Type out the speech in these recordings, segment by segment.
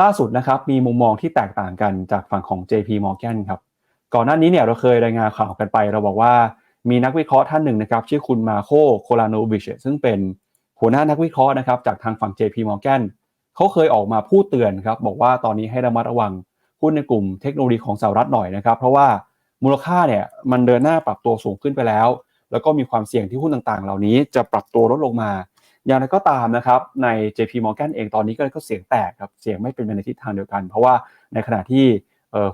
ล่าสุดนะครับมีมุมมองที่แตกต่างกันจากฝั่งของ JP Morgan ครับก่อนหน้านี้เนี่ยเราเคยรายงานข่าวกันไป เราบอกว่ามีนักวิเคราะห์ท่านหนึ่งนะครับชื่อคุณมาโคโคลาโนวิชซึ่งเป็นหัวหน้านักวิเคราะห์นะครับจากทางฝั่ง JP Morgan เขาเคยออกมาพูดเตือนครับบอกว่าตอนนี้ให้ระมัดระวังหุ้นในกลุ่มเทคโนโลยีของสหรัฐหน่อยนะครับเพราะว่ามูลค่าเนี่ยมันเดินหน้าปรับตัวสูงขึ้นไปแล้ว แล้วก็มีความเสี่ยงที่หุ้นต่างๆ เหล่านี้จะปรับตัวลดลงมา อย่างไรก็ตามนะครับใน JP Morgan เองตอนนี้ก็เสียงแตกครับเสียงไม่เป็นไปในทิศทางเดียวกัน เพราะว่าในขณะที่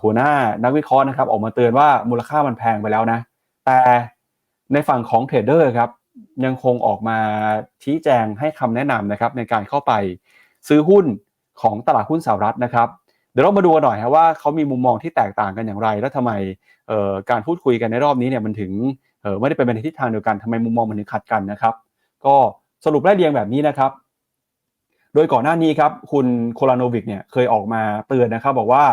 หัวหน้านักวิเคราะห์นะครับออกมาเตือนว่ามูลค่ามันแพงไปแล้วนะ แต่ในฝั่งของเทรดเดอร์ครับยังคงออกมาชี้แจงให้คำแนะนำนะครับในการเข้าไปซื้อหุ้นของตลาดหุ้นสหรัฐนะครับ เดี๋ยวเรามาดูกันหน่อยครับว่าเขามีมุมมองที่แตกต่างกันอย่างไร และทำไมการพูดคุยกันในรอบนี้เนี่ยมันถึงไม่ได้เป็นไปในทิศทางเดียวกันทำไมมุมมองมันถึงขัดกันนะครับ ก็ สรุปไล่เรียงแบบนี้นะครับ โดยก่อนหน้านี้ครับ คุณโคลาโนวิกเนี่ยเคยออกมาเตือนนะครับ บอกว่า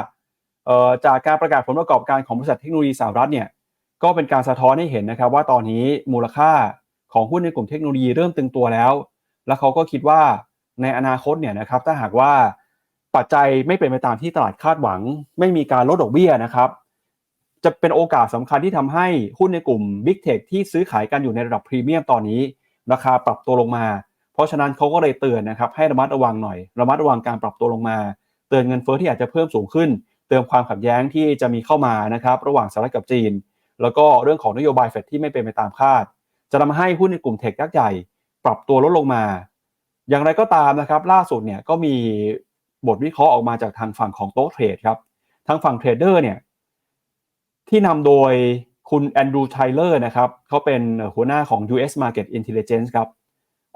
จากการประกาศผลประกอบการของบริษัทเทคโนโลยีสหรัฐเนี่ยก็เป็นการสะท้อนให้เห็นนะครับ ว่าตอนนี้มูลค่าของหุ้นในกลุ่มเทคโนโลยีเริ่มตึงตัวแล้ว แล้วเขาก็คิดว่าในอนาคตเนี่ยนะครับถ้าหากว่าปัจจัยไม่เป็นไปตามที่ตลาดคาดหวัง ไม่มีการลดดอกเบี้ยนะครับ จะเป็นโอกาสสำคัญที่ทำให้หุ้นในกลุ่ม Big Tech ที่ซื้อขายกันอยู่ในระดับพรีเมียมตอนนี้ ราคาปรับตัวลงมา เพราะฉะนั้นเขาก็เลยเตือนนะครับให้ระมัดระวังหน่อย ระมัดระวังการปรับตัวลงมา เตือนเงินเฟ้อที่อาจจะเพิ่มสูงขึ้น เตือนความขัดแย้งที่จะมีเข้ามานะครับระหว่างสหรัฐกับจีน แล้วก็เรื่องของนโยบายเฟดที่ไม่เป็นไปตามคาด จะทำให้หุ้นในกลุ่มเทคยักษ์ใหญ่ ปรับตัวลดลงมา อย่างไรก็ตามนะครับล่าสุดเนี่ยก็มีบทวิเคราะห์ออกมาจากทางฝั่งของโต๊ะเทรดครับทางฝั่งเทรดเดอร์เนี่ยที่นำโดย คุณแอนดรูว์ไทเลอร์นะครับเขาเป็นหัวหน้าของ US Market Intelligence ครับ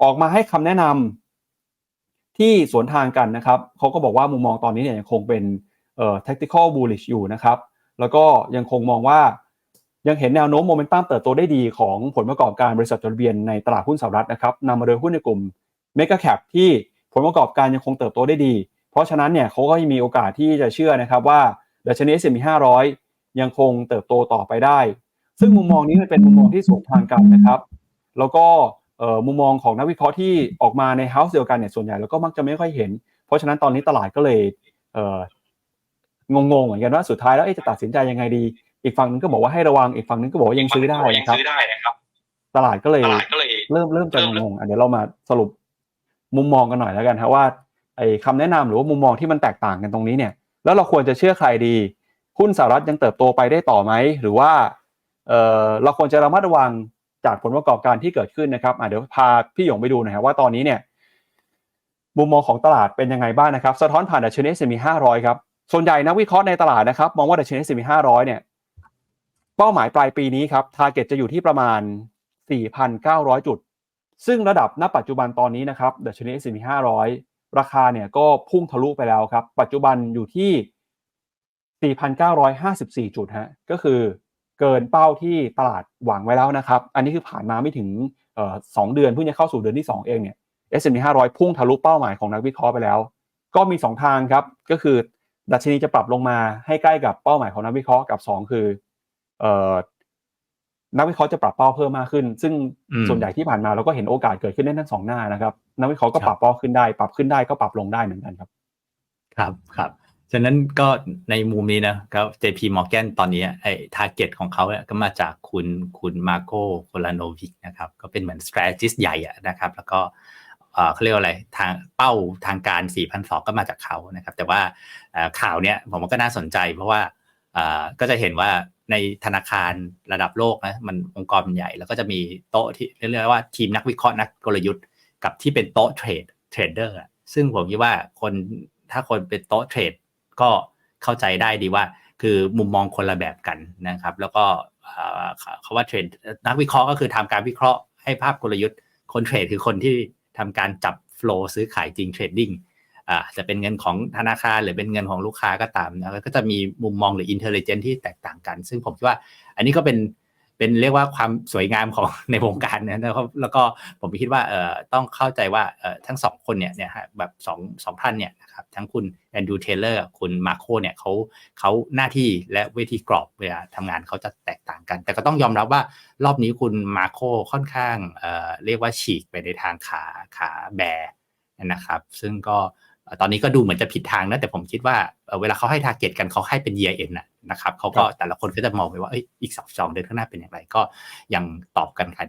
ออกมาให้คำแนะนำที่สวนทางกันนะครับเขาก็บอกว่ามุมมองตอนนี้เนี่ยยังคงเป็นเอ่อ tactical bullish อยู่นะครับ แล้วก็ยังคงมองว่ายังเห็นแนวโน้มโมเมนตัมเติบโตได้ดีของผลประกอบการบริษัทจดทะเบียนในตลาดหุ้นสหรัฐนะครับนำมาโดยหุ้นในกลุ่มเมกะแคปที่ผลประกอบการยังคงเติบโตได้ดี เพราะฉะนั้นเนี่ยเขาก็ยังมีโอกาสที่จะเชื่อนะครับว่าดัชนี S&P 500 ยังคงเติบโตต่อไปได้ ซึ่งมุมมองนี้มันเป็นมุมมองที่สวนทางกันนะครับ แล้วก็มุมมองของนักวิเคราะห์ที่ออกมาในเฮาส์เดียวกันเนี่ยส่วนใหญ่เราก็มักจะไม่ค่อยเห็น เพราะฉะนั้นตอนนี้ตลาดก็เลยงงๆเหมือนกันว่าสุดท้ายแล้วจะตัดสินใจยังไงดี อีกฝั่งนึงก็บอกว่าให้ระวังอีกฝั่งนึงก็บอกว่ายังซื้อได้นะครับ ตลาดก็เลยเริ่มเริ่มจะงงๆเดี๋ยวเรามาสรุปมุมมองกันหน่อยแล้วกันครับว่าไอ้คำแนะนำหรือว่ามุมมองที่มันแตกต่างกันตรงนี้เนี่ย แล้วเราควรจะเชื่อใครดีหุ้นสหรัฐยังเติบโตไปได้ต่อไหมหรือว่า เออเราควรจะระมัดระวังจากผลประกอบการที่เกิดขึ้นนะครับเดี๋ยวพาพี่หยงไปดูหน่อยครับว่าตอนนี้เนี่ยมุมมองของตลาดเป็นยังไงบ้างนะครับ สะท้อนผ่านดัชนี S&P 500ครับ ส่วนใหญ่นักวิเคราะห์ในตลาดนะครับ มองว่าดัชนี S&P 500เนี่ย เป้าหมายปลายปีนี้ครับทาร์เก็ตจะอยู่ที่ประมาณ 4,900 จุด ซึ่งระดับณปัจจุบันตอนนี้นะครับดัชนี S&P 500ราคาเนี่ยก็พุ่งทะลุไปแล้วครับ ปัจจุบันอยู่ที่ 4,954 จุดฮะก็คือ เกินเป้าที่ตลาดหวังไว้แล้วนะครับ อันนี้คือผ่านมาไม่ถึงสองเดือนเพิ่งจะเข้าสู่เดือนที่ 2 เองเนี่ย S&P 500 พุ่งทะลุเป้าหมายของนักวิเคราะห์ไปแล้ว ก็มี 2 ทางครับ ก็คือดัชนีจะปรับลงมาให้ใกล้กับเป้าหมายของนักวิเคราะห์กับ 2 คือนักวิเคราะห์จะปรับเป้าเพิ่มมากขึ้น ซึ่งส่วนใหญ่ที่ผ่านมาเราก็เห็นโอกาสเกิดขึ้นได้ทั้งสองหน้านะครับ นักวิเคราะห์ก็ปรับเป้าขึ้นได้ ปรับขึ้นได้ก็ปรับลงได้เหมือนกันครับ ครับครับ ฉะนั้นก็ในมุมนี้นะก็ JP Morgan ตอนนี้ไอ้ target ของเขาเนี่ยก็มาจากคุณคุณมาโกโคลาโนวิกนะครับ ก็เป็นเหมือน strategist ใหญ่นะครับ แล้วก็เขาเรียกว่าอะไรทางเป้าทางการ 4,200 ก็มาจากเขานะครับ แต่ว่าข่าวเนี้ยผมก็น่าสนใจ เพราะว่าก็จะเห็นว่าในธนาคารระดับโลกนะมันองค์กรใหญ่ แล้วก็จะมีโต๊ะที่เรียกว่าทีมนักวิเคราะห์นักกลยุทธ์ กับที่เป็นโต๊ะเทรดเทรดเดอร์ซึ่งผมคิดว่าคนถ้าคนเป็นโต๊ะเทรด ก็เข้าใจได้ดีว่าคือมุมมองคนละแบบกันนะครับ แล้วก็เขาว่าเทรดนักวิเคราะห์ก็คือทำการวิเคราะห์ให้ภาพกลยุทธ์ คนเทรดคือคนที่ทำการจับโฟล์ซื้อขายจริงเทรดดิ้งอ่าจะเป็นเงินของธนาคารหรือเป็นเงินของลูกค้าก็ตามนะก็จะมีมุมมองหรืออินเทลเจนที่แตกต่างกัน ซึ่งผมคิดว่าอันนี้ก็เป็น เป็นเรียกว่าความสวยงามของในวงการนะแล้วก็แล้วก็ผมคิดว่าเอ่อต้องเข้าใจว่าเอ่อทั้งสองคนเนี่ยเนี่ยฮะแบบสองสองท่านเนี่ยนะครับทั้งคุณแอนดูเทเลอร์คุณมาโคเนี่ยเขาเขาหน้าที่และเวทีกรอบเวลาทำงานเขาจะแตกต่างกัน แต่ก็ต้องยอมรับว่ารอบนี้คุณมาโคค่อนข้างเอ่อเรียกว่าฉีกไปในทางขาขาแบนะครับ ซึ่งก็เตอนนี้ก็ดูเหมือนจะผิดทางนะแต่ผมคิดว่าเอ่อเวลาเขาให้ target กันเขาให้เป็น year end นะนะครับเขาก็แต่ละคนก็จะมองไปว่าเอ้ยอีกสองสองเดือนข้างหน้าเป็นอย่างไรก็ยังตอบกันกัน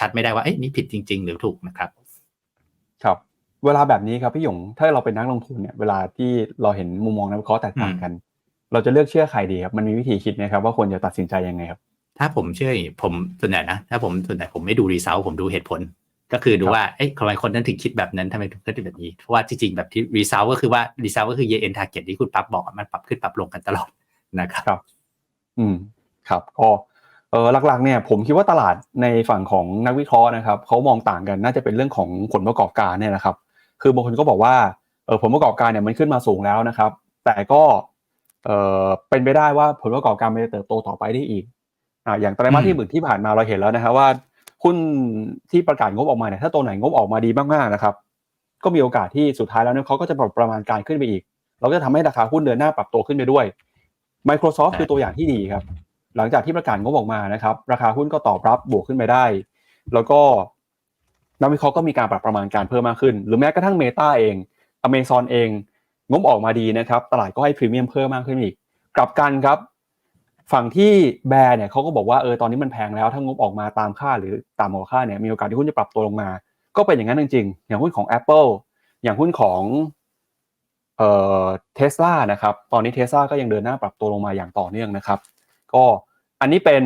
ชัดๆ ไม่ได้ว่าเอ้ยนี่ผิดจริง ๆ หรือถูกนะครับ ครับ เวลาแบบนี้ครับพี่หยงถ้าเราเป็นนักลงทุนเนี่ยเวลาที่เราเห็นมุมมองนักวิเคราะห์แตกต่างกัน เราจะเลือกเชื่อใครดีครับมันมีวิธีคิดนะครับว่าควรจะตัดสินใจยังไงครับถ้าผมเชื่อผมส่วนใหญ่นะถ้าผมส่วนใหญ่ผมไม่ดูรีเซลผมดูเหตุผล ก็คือดูครับว่าเอ้ยทำไมคนนั้นถึงคิดแบบนั้นทำไมถึงคิดแบบนี้ เพราะว่าจริงๆ แบบที่รีเซลก็คือว่ารีเซลก็คือ year end target ที่คุณปั๊บบอกอะมันปรับขึ้นปรับลงกันตลอดนะครับครับ อืมครับก็เออหลักๆเนี่ยผมคิดว่าตลาดในฝั่งของนักวิเคราะห์นะครับเขามองต่างกันน่าจะเป็นเรื่องของผลประกอบการเนี่ยนะครับ คือบางคนก็บอกว่าเออผลประกอบการเนี่ยมันขึ้นมาสูงแล้วนะครับ แต่ก็เออเป็นไปได้ว่าผลประกอบการมันจะเติบโตต่อไปได้อีกอ่าอย่างไตรมาสอืมที่หนึ่งที่ผ่านมาเราเห็นแล้วนะครับว่า หุ้นที่ประกาศงบออกมาเนี่ยถ้าตัวไหนงบออกมาดีมากๆนะครับ ก็มีโอกาสที่สุดท้ายแล้วเนี่ยเขาก็จะปรับประมาณการขึ้นไปอีก เราก็จะทำให้ราคาหุ้นเดือนหน้าปรับตัวขึ้นไปด้วย Microsoft คือตัวอย่างที่ดีครับ หลังจากที่ประกาศงบออกมานะครับ ราคาหุ้นก็ตอบรับบวกขึ้นไปได้ แล้วก็นักวิเคราะห์ก็มีการปรับประมาณการเพิ่มมากขึ้น หรือแม้กระทั่ง Meta เอง Amazon เอง งบออกมาดีนะครับ ตลาดก็ให้พรีเมียมเพิ่มมากขึ้นอีก กลับกันครับ ฝั่งที่แบร์เนี่ยเขาก็บอกว่าเออตอนนี้มันแพงแล้วถ้างบออกมาตามค่าหรือต่ำกว่าค่าเนี่ยมีโอกาสที่หุ้นจะปรับตัวลงมา ก็เป็นอย่างนั้นจริงๆอย่างหุ้นของ Apple อย่างหุ้นของเอ่อเทสลานะครับตอนนี้เทสลาก็ยังเดินหน้าปรับตัวลงมาอย่างต่อเนื่องนะครับ ก็อันนี้เป็น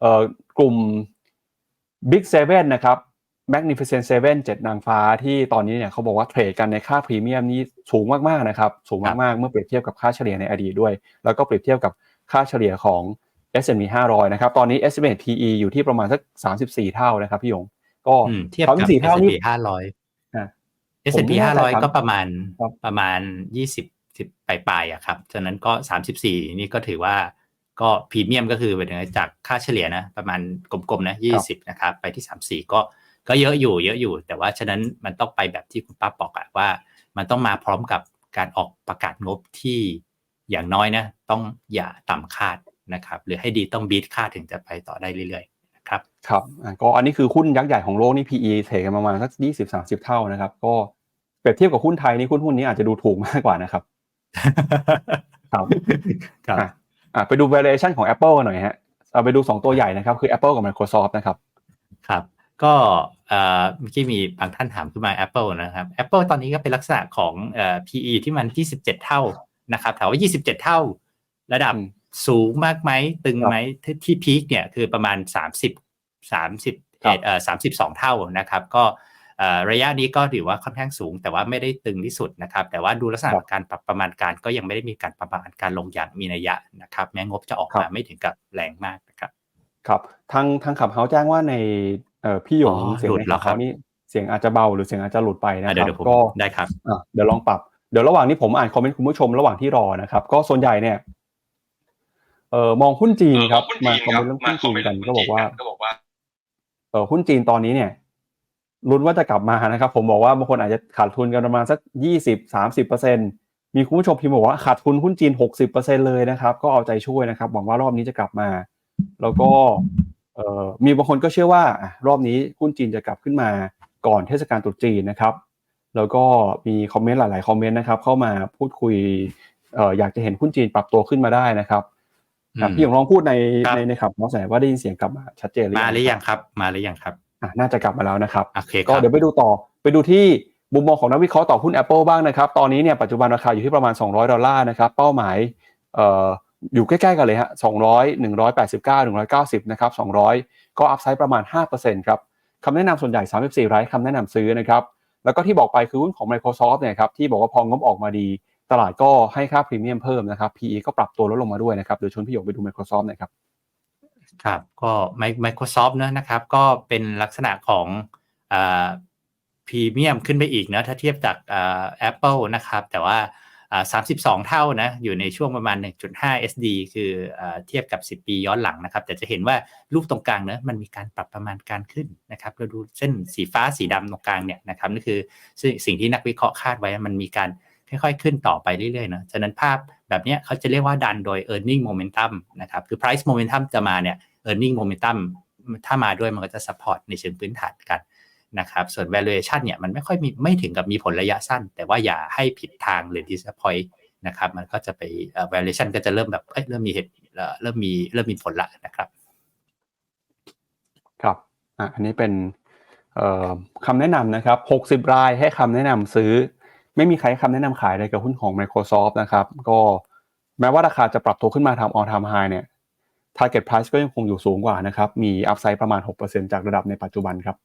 เอ่อกลุ่ม Big Seven นะครับ Magnificent Seven เจ็ดนางฟ้าที่ตอนนี้เนี่ยเขาบอกว่าเทรดกันในค่าพรีเมียมนี้สูงมากๆนะครับ สูงมากๆเมื่อเปรียบเทียบกับค่าเฉลี่ยในอดีตด้วย แล้วก็เปรียบเทียบกับ ค่าเฉลี่ยของ S&P 500 นะครับ ตอนนี้ estimate PE อยู่ที่ประมาณสัก 34 เท่านะครับพี่หยง ก็อืมเทียบกับ34เท่า S&P นี่ห้าร้อยอะ S&P ผมไม่แน่ห้าใจร้อยครับก็ประมาณครับประมาณยี่สิบสิบปลายๆอะครับ ฉะนั้นก็สามสิบสี่นี่ก็ถือว่าก็พรีเมียมก็คือเป็นจากค่าเฉลี่ยนะ ประมาณกลมๆนะยี่สิบนะครับ ไปที่สามสี่ก็ก็เยอะอยู่เยอะอยู่ แต่ว่าฉะนั้นมันต้องไปแบบที่คุณป้าบอกอะว่า มันต้องมาพร้อมกับการออกประกาศงบที่ อย่างน้อยนะต้องอย่าต่ำคาดนะครับหรือให้ดีต้องบีทคาดถึงจะไปต่อได้เรื่อยๆนะครับครับอะก็อันนี้คือหุ้นยักษ์ใหญ่ของโลกนี่ PE เทรดกันประมาณสักยี่สิบสามสิบเท่านะครับก็เปรียบเทียบกับหุ้นไทยนี่หุ้นหุ้นนี้อาจจะดูถูกมากกว่านะครับครับครับอะอะไปดู valuation ของ Apple กันหน่อยฮะเอาไปดู 2 ตัวใหญ่นะครับ คือ Apple กับ Microsoft นะครับครับก็เอ่อเมื่อกี้มีบางท่านถามขึ้นมา Apple นะครับ Apple ตอนนี้ก็เป็นลักษณะของเอ่อ PE ที่มัน 27 เท่า นะครับถามว่า 27 เท่า ระดับอืมสูงมากไหมตึงครับไหมที่ที่พีคเนี่ยคือประมาณ 30 30ครับเอ่อ32 เท่านะครับก็เอ่อระยะนี้ก็ถือว่าค่อนข้างสูง แต่ว่าไม่ได้ตึงที่สุดนะครับ แต่ว่าดูลักษณะครับของการปรับประมาณการก็ยังไม่ได้มีการประมาณการลงอย่างมีนัยยะนะครับ แม้งบจะออกครับมาไม่ถึงกับแรงมากนะครับครับทางทางขับเฮาแจ้งว่าในเอ่อพี่หยงอ๋อเสียงหลุดในแล้ขัวบครัเฮาบนี่เสียงอาจจะเบาหรือเสียงอาจจะหลุดไปนะอะคเดี๋ยวรับเดี๋ยวผมก็ได้ครับอะเดี๋ยวลองปรับ เดี๋ยวระหว่างนี้ผมอ่านคอมเมนต์คุณผู้ชมระหว่างที่รอนะครับ ก็ส่วนใหญ่เนี่ยเอ่อมองหุ้นจีนครับมาคอมเมนต์เรื่องหุ้นจีนกันก็บอกว่าก็บอกว่าเออหุ้นจีนตอนนี้เนี่ยลุ้นว่าจะกลับมานะครับ ผมบอกว่าบางคนอาจจะขาดทุนกันประมาณสักยี่สิบสามสิบเปอร์เซ็นมีคุณผู้ชมพิมพ์บอกว่าขาดทุนหุ้นจีนหกสิบเปอร์เซ็นเลยนะครับ ก็เอาใจช่วยนะครับ หวังว่ารอบนี้จะกลับมา แล้วก็เอ่อมีบางคนก็เชื่อว่าอะรอบนี้หุ้นจีนจะกลับขึ้นมาก่อนเทศกาลตรุษจีนนะครับ แล้วก็มีคอมเมนต์หลาย ๆ คอมเมนต์นะครับ เข้ามาพูดคุยเอ่ออยากจะเห็นหุ้นจีนปรับตัวขึ้นมาได้นะครับอะอืมพี่หยงลองพูดในครับในในขับน้องแสว่าได้ยินเสียงกลับมาชัดเจนหรือมายังหรือยังครับ มาหรือยังครับอะน่าจะกลับมาแล้วนะครับโอเคคก็รับเดี๋ยวไปดูต่อไปดูที่มุมมองของนักวิเคราะห์ต่อหุ้น Apple บ้างนะครับ ตอนนี้เนี่ยปัจจุบันราคาอยู่ที่ประมาณ 200 ดอลลาร์นะครับ เป้าหมายเอ่ออยู่ใกล้ ๆ กันเลยฮะ200 189 190 นะครับ 200 ก็อัพไซด์ประมาณ 5%ครับคำแนะนำส่วนใหญ่ 34ไร้คำแนะนำซื้อนะครับ แล้วก็ที่บอกไปคือหุ้นของ Microsoft เนี่ยครับที่บอกว่าพองบออกมาดี ตลาดก็ให้ค่าพรีเมียมเพิ่มนะครับ PE ก็ปรับตัวลดลงมาด้วยนะครับเดี๋ยวชวนพี่หยกไปดู Microsoft น่ยครับครับก็ Mi- Microsoft เนะนะครับก็เป็นลักษณะของพรีเมียมขึ้นไปอีกเนะถ้าเทียบจากแอปเปิลนะครับแต่ว่า 32 เท่านะอยู่ในช่วงประมาณ 1.5 SD คืออเทียบกับ 10 ปีย้อนหลังนะครับ แต่จะเห็นว่ารูปตรงกลางเนอะมันมีการปรับประมาณการขึ้นนะครับเราดูเส้นสีฟ้าสีดำตรงกลางเนี่ยนะครับนี่คือสิ่งสิ่งที่นักวิเคราะห์คาดไว้มันมีการค่อยๆ ขึ้นต่อไปเรื่อยๆเนอะฉะนั้นภาพแบบเนี้ยเขาจะเรียกว่าดันโดย e a r n i n g momentum นะครับคือ price momentum จะมาเนี่ย e a r n i n g momentum ถ้ามาด้วยมันก็จะ support ในเชิงพื้นฐานกัน นะครับ ส่วน valuation เนี่ยมันไม่ค่อยมีไม่ถึงกับมีผลระยะสั้น แต่ว่าอย่าให้ผิดทางหรือ disappoint นะครับ มันก็จะไป valuation ก็จะเริ่มแบบเอ้ยเริ่มมีเหตุเริ่มมีเริ่มมีผลละนะครับ ครับอะอันนี้เป็นคำแนะนำนะครับ 60 รายให้คำแนะนำซื้อ ไม่มีใครคำแนะนำขายอะไรกับหุ้นของ Microsoft นะครับ ก็แม้ว่าราคาจะปรับตัวขึ้นมาทำ all time high เนี่ย target price ก็ยังคงอยู่สูงกว่านะครับ มี upside ประมาณ 6%จากระดับในปัจจุบันครับ